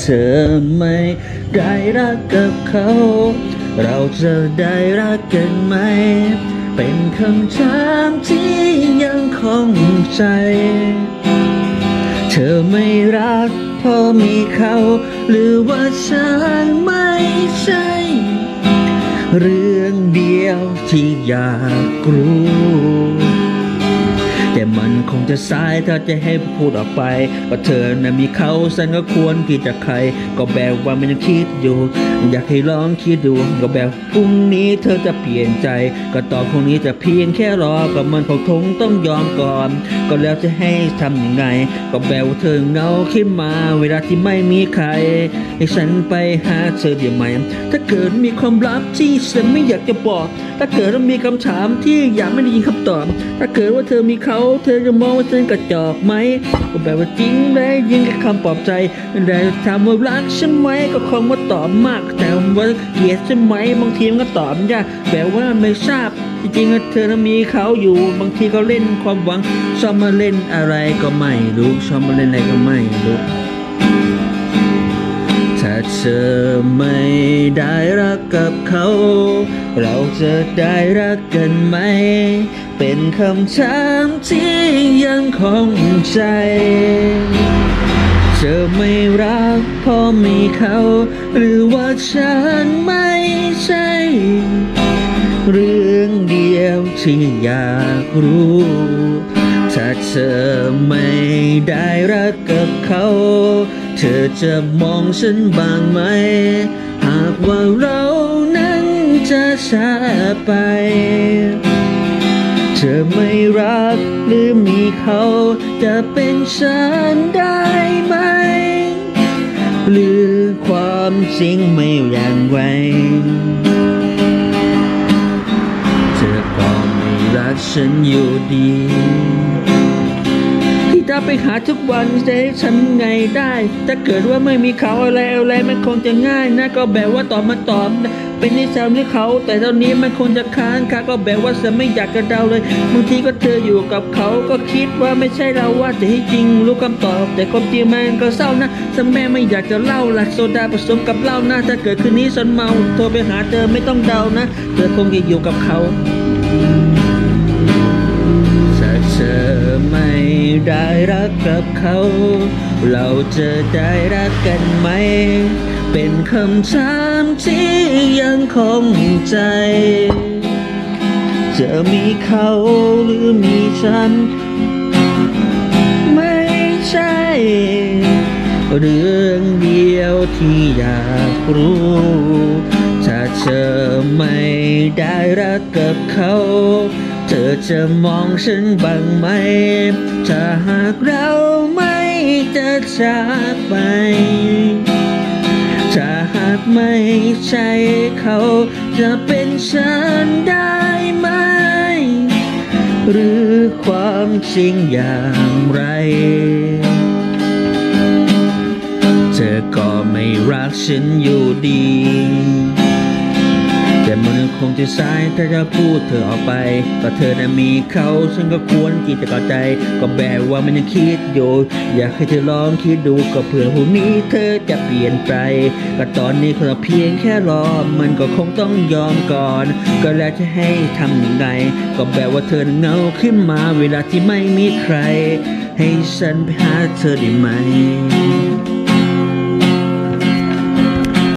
เธอไม่ได้รักกับเขา เราจะได้รักกันไหม เป็นคำถามที่ยังคงใจ เธอไม่รักเพราะมีเขา หรือว่าฉันไม่ใช่ เรื่องเดียวที่อยากรู้ แต่มัน คงจะสายถ้าจะให้พูดออกไปว่าเธอน่ะมีเขาฉันก็ควรที่จะใคร ก็แบบว่ามันยังคิดอยู่ อยากให้ลองคิดดูก็แบบพรุ่งนี้เธอจะเปลี่ยนใจ ก็ตอนพรุ่งนี้จะเพียงแค่รอก็มันคงคงต้องยอมก่อน ก็แล้วจะให้ทำยังไง ก็แบบว่าเธอเหงาขึ้นมา เวลาที่ไม่มีใคร ให้ฉันไปหาเธอเดี๋ยวไหมถ้าเกิดมีความลับที่ฉันไม่อยากจะบอก ถ้าเกิดมีคำถามที่อยากไม่ได้ยินคำตอบ ถ้าเกิดว่าเธอมีเขาเธอจะมองว่าฉันกระจอกไหมก็แบบว่าจริงได้ยินแค่คำปลอบใจแต่ถามว่ารักฉันไหมก็คงว่าตอบมาก แต่ว่าเกลียดฉันไหมบางทีมันก็ตอบยากแบบว่าไม่ทราบจริงๆเธอมีเขาอยู่บางทีเขาเล่นความหวังชอบมาเล่นอะไรก็ไม่รู้ชอบมาเล่นอะไรก็ไม่รู้ถ้าเธอไม่ได้รักกับเขา เราจะได้รักกันไหม เป็นคำถามที่ยังคงใจ เธอไม่รักเพราะมีเขา หรือว่าฉันไม่ใช่ เรื่องเดียวที่อยากรู้ ถ้าเธอไม่ได้รักกับเขา เธอจะมองฉันบ้างไหม หากว่าเรานั้นจะจาไป เธอไม่รักหรือมีเขาจะเป็นฉันได้ไหม หรือความจริงไม่อย่างไรเธอก็ไม่รักฉันอยู่ดี ที่ตาไปหาทุกวันจะให้ทำไงได้ ถ้าเกิดว่าไม่มีเขาอะไรอะไรมันคงจะง่ายนะก็แบบว่าตอบมาตอบนะเป็นนิสัยของเขา แต่ตอนนี้มันคงจะค้างคาก็แบบว่าจะไม่อยากจะเดาเลยบางทีก็เธออยู่กับเขาก็คิดว่าไม่ใช่เราว่าแต่ที่จริงรู้คำตอบ แต่ความจริงมันก็เศร้านะถ้าแม่ไม่อยากจะเล่าละโซดาผสมกับเหล้านะถ้าเกิดคืนนี้ฉันเมาโทรไปหาเธอไม่ต้องเดานะ เธอคงจะอยู่กับเขาถ้า ได้รักกับเขา เราจะได้รักกันไหม เป็นคำถามที่ยังคงใจ จะมีเขาหรือมีฉัน ไม่ใช่ เรื่องเดียวที่อยากรู้ถ้าเธอไม่ได้รักกับเขา อจะมองฉันบ้างไหม ถ้าหากเราไม่จะจากไป ถ้าหากไม่ใช่เขาจะเป็นฉันได้ไหม หรือความจริงอย่างไร เธอก็ไม่รักฉันอยู่ดี แต่มันคงจะสายถ้าจะพูดเธอออกไป ก็เธอน่ะมีเขาฉันก็ควรที่จะเข้าใจ ก็แบบว่ามันยังคิดอยู่ อยากให้เธอลองคิดดูก็เผื่อพรุ่งนี้เธอจะเปลี่ยนไป ก็ตอนนี้เราเพียงแค่รอ มันก็คงต้องยอมก่อน ก็แล้วจะให้ทำยังไง ก็แบบว่าเธอเงาขึ้นมาเวลาที่ไม่มีใคร ให้ฉันไปหาเธอได้ไหม